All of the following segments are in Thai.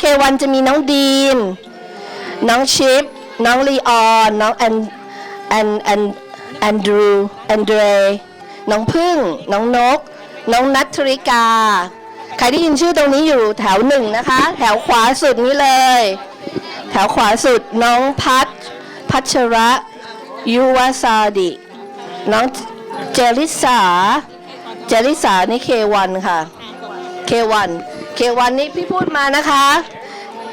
เควันจะมีน้องดีน น้องชิป น้องลีออนน้องแอนแอนแอนแอนดรูแอนเดรน้องพึ่ง น้องนก น้องนัทธริกา ใครได้ยินชื่อตรงนี้อยู่แถวหนึ่งนะคะ แถวขวาสุดนี้เลย แถวขวาสุดน้องพัชพัชระยุวาซาดิ น้องเจลิสา เจลิสานี่เควันค่ะเควัน เควันนี่พี่พูดมานะคะ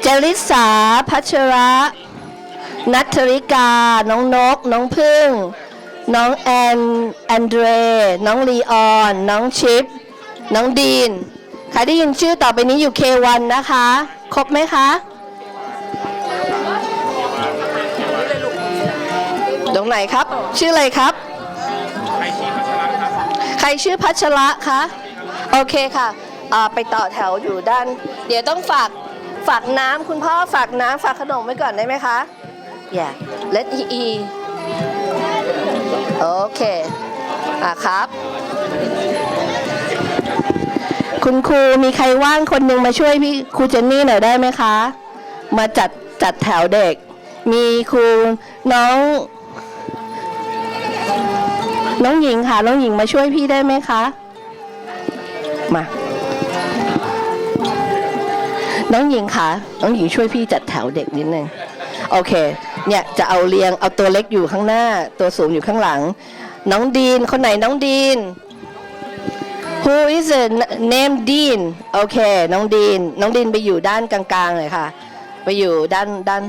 เจลิสาพัชระ นัทธริกา น้องนก น้องพึ่ง น้องแอนแอนเดร น้องลีออน น้องชิป น้องดีน ใครได้ยินชื่อต่อไปนี้อยู่เควันนะคะ ครบไหมคะตรงไหนครับ ชื่ออะไรครับ ใครชื่อพัชระคะ โอเคค่ะ อ่าไปต่อแถวอยู่ด้าน เดี๋ยวต้องฝากฝากน้ำคุณพ่อฝากน้ำฝากขนมไว้ก่อนได้ไหมคะ yeah let e e โอเคอะครับ คุณครูมีใครว่างคนหนึ่งมาช่วยพี่ครูเจนนี่หน่อยได้ไหมคะ มาจัดจัดแถวเด็ก มีครูน้อง น้องหญิงค่ะ น้องหญิงมาช่วยพี่ได้ไหมคะ มา น้องหญิงคะน้องหญิงช่วยพี่จัดแถวเด็กนิดนึงโอเค เนี่ยจะเอาเรียงเอาตัวเล็กอยู่ข้างหน้า ตัวสูงอยู่ข้างหลัง น้องดีนคนไหนน้องดีน Who is the name Dean โอเค น้องดีน น้องดีนไปอยู่ด้านกลางๆเลยค่ะ ไปอยู่ด้านด้าน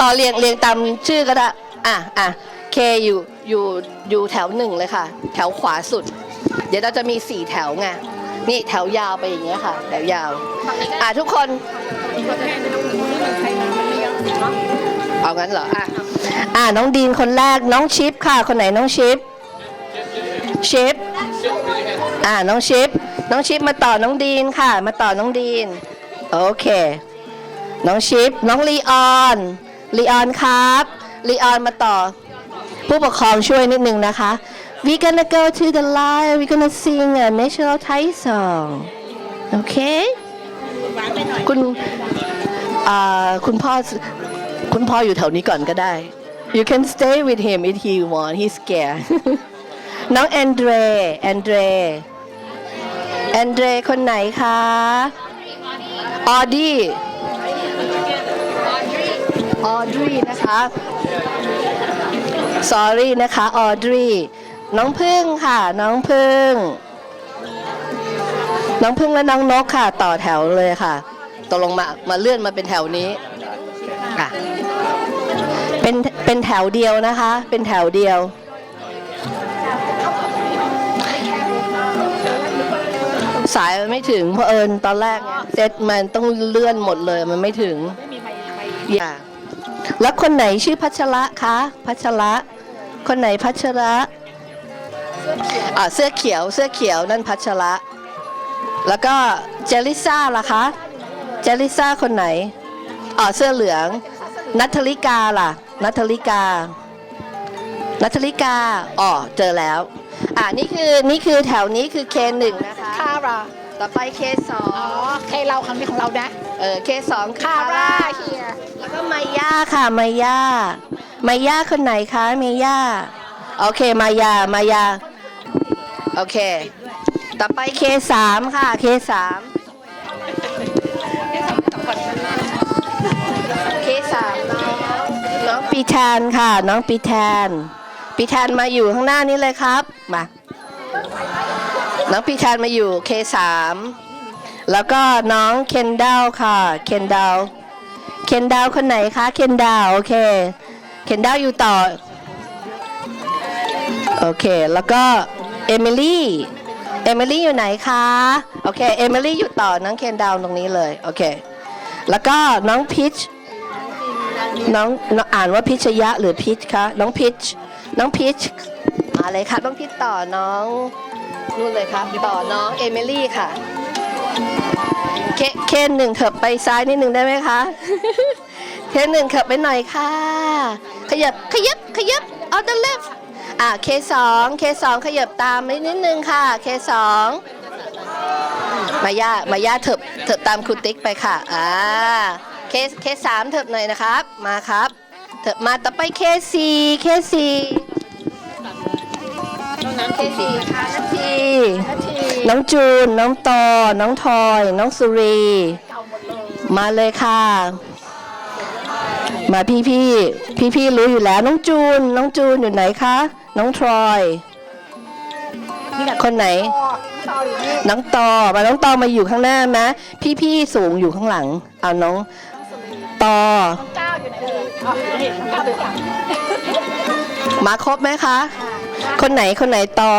ต่อเรียงเรียงตามชื่อก็ได้ อะอะเคอยู่อยู่อยู่แถวหนึ่งเลยค่ะ แถวขวาสุด เดี๋ยวเราจะมีสี่แถวไง นี่แถวยาวไปอย่างเงี้ยค่ะ แถวยาว อะทุกคนเอางั้นเหรออะอะน้องดีนคนแรกน้องชิปค่ะ คนไหนน้องชิปชิปอะน้องชิปน้องชิปมาต่อน้องดีนค่ะ มาต่อน้องดีนโอเค น้องชิปน้องลีออนลีออนครับลีออนมาต่อ ผู้ปกครองช่วยนิดนึงนะคะ we gonna go to the line we gonna sing a national Thai song โอเคคุณอ่าคุณพ่อคุณพ่ออยู่แถวนี้ก่อนก็ได้ you can stay with him if he want he's scared น้องแอนเดรแอนเดรแอนเดรคนไหนคะออดี้ออดรีนะคะ sorry นะคะออดรีน้องพึ่งค่ะ น้องพึ่ง น้องพึ่งและน้องนกค่ะ ต่อแถวเลยค่ะตกลงมามาเลื่อนมาเป็นแถวนี้อะเป็นเป็นแถวเดียวนะคะ เป็นแถวเดียว สายมันไม่ถึงเพราะเอิญตอนแรกเนี่ยเซตมันต้องเลื่อนหมดเลยมันไม่ถึงอย่า แล้วคนไหนชื่อพัชระคะ พัชระ คนไหนพัชระอ่าเสื้อเขียว เสื้อเขียวนั่นพัชระ แล้วก็เจลิซ่าล่ะคะ เจลิซ่าคนไหนอ๋อเสื้อเหลือง นัทธริกาล่ะ นัทธริกา นัทธริกา อ๋อ เจอแล้ว อ่านี่คือนี่คือแถวนี้คือเคหนึ่งนะคะ คาราต่อไปเคสออ๋องเคเราครั้งนี้ของเรานะ เออเคสองคาราเฮีย แล้วก็มายาค่ะมายามายาคนไหนคะมายาโอเคมายามายาโอเค ต่อไปเคสามค่ะเคสามเคสามน้องน้องปีแทนค่ะ น้องปีแทนปีแทนมาอยู่ข้างหน้านี้เลยครับมาน้องปีแทนมาอยู่เคสามแล้วก็น้องเคนดาวค่ะเคนดาว เคนดาวคนไหนคะเคนดาวโอเคเคนดาวอยู่ต่อโอเคแล้วก็เอมิลี่เอมิลี่อยู่ไหนคะโอเคเอมิลี่อยู่ต่อน้องเคนดาวตรงนี้เลยโอเคแล้วก็น้องพิชน้องน้องอ่านว่าพิชยะหรือพิชคะน้องพิชน้องพิชมาเลยค่ะน้องพิชต่อน้องนู่นเลยครับต่อน้องเอมิลี่ค่ะ เคเคนหนึ่งเถิบไปซ้ายนิดหนึ่งได้ไหมคะ เคนหนึ่งเถิบไปหน่อยค่ะ ขยับขยับขยับ on the left อะเคสองเคสองขยับตามไปนิดนึงค่ะ เคสองมาย่ามาย่าเถิบเถิบตามครูติ๊กไปค่ะ อ่า เคสเคสสามเถิบหน่อยนะครับ มาครับ เถิบมาต่อไปเคสสี่เคส สี่เคสสี่ค่ะนาทีนาทีน้องจูน น้องตอ น้องทอย น้องสุรีเก่าหมดเลยมาเลยค่ะ มาพี่พี่พี่พี่ๆรู้อยู่แล้ว น้องจูน น้องจูนอยู่ไหนคะ น้องทรอย คนไหนต่อต่ออยู่นี่น้องตอ มาน้องตอมาอยู่ข้างหน้านะพี่พี่ๆสูงอยู่ข้างหลัง เอาน้องตอก้าวอยู่ไหนเอ่ยอ๋ออยู่นี่ก้าวอยู่หลังมาครบไหมคะ คนไหนคนไหนตอ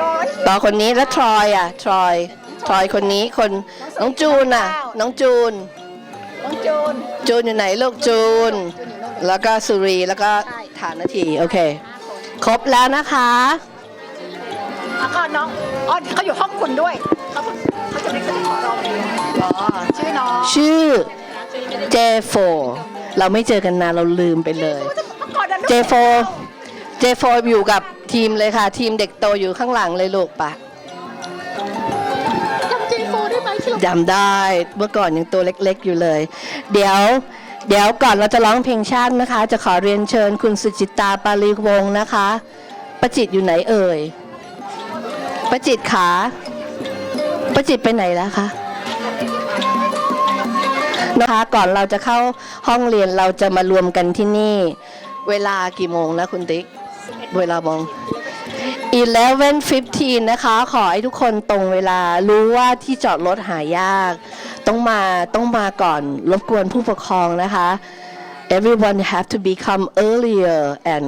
ต่อตอคนนี้แล้วทรอยอะทรอยทรอยคนนี้คนน้องจูนอะ น้องจูน น้องจูน จูนอยู่ไหนลูกจูน แล้วก็สุรีแล้วก็ฐานนาทีโอเค ครบแล้วนะคะแล้วก็น้องอ๋อเขาอยู่ห้องคุณด้วยเขาเขาจะไม่เคยขอร้องเลยชื่อน้องชื่อเจโฟเราไม่เจอกันนานเราลืมไปเลยเมื่อก่อนนั้นเจโฟ เจโฟอยู่กับทีมเลยค่ะ ทีมเด็กโตอยู่ข้างหลังเลยลูกปะจำเจโฟได้ไหมที่เราจำได้เมื่อก่อนยังตัวเล็กๆอยู่เลย เดี๋ยวเดี๋ยวก่อนเราจะร้องเพลงชาตินะคะ จะขอเรียนเชิญคุณสุจิตาปาลีวงศ์นะคะประจิตอยู่ไหนเอ่ยประจิตขาประจิตไปไหนแล้วคะนะคะก่อนเราจะเข้าห้องเรียนเราจะมารวมกันที่นี่ เวลากี่โมงนะคุณติ๊ก เวลามอง 11:15 นะคะ ขอให้ทุกคนตรงเวลารู้ว่าที่จอดรถหายาก ต้องมาต้องมาก่อนรบกวนผู้ปกครองนะคะ everyone have to become earlier and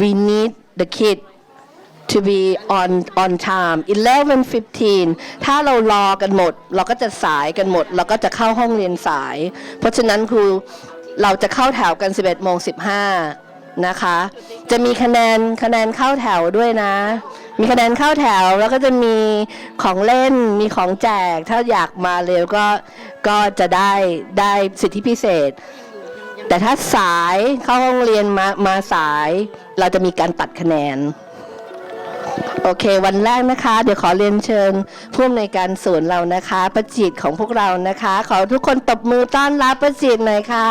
we need the kid to be on on time 11:15 ถ้าเรารอกันหมด เราก็จะสายกันหมด เราก็จะเข้าห้องเรียนสาย เพราะฉะนั้นครูเราจะเข้าแถวกัน 11โมง15 นะคะ จะมีคะแนนคะแนนเข้าแถวด้วยนะ มีคะแนนเข้าแถวแล้วก็จะมีของเล่นมีของแจก ถ้าอยากมาเร็วก็ก็จะได้ได้สิทธิพิเศษ แต่ถ้าสายเข้าห้องเรียนมามาสาย เราจะมีการตัดคะแนนโอเค วันแรกนะคะ เดี๋ยวขอเรียนเชิญผู้อำนวยการศูนย์เรานะคะ ประจิตของพวกเรานะคะ ขอทุกคนตบมือต้อนรับประจิตหน่อยค่ะ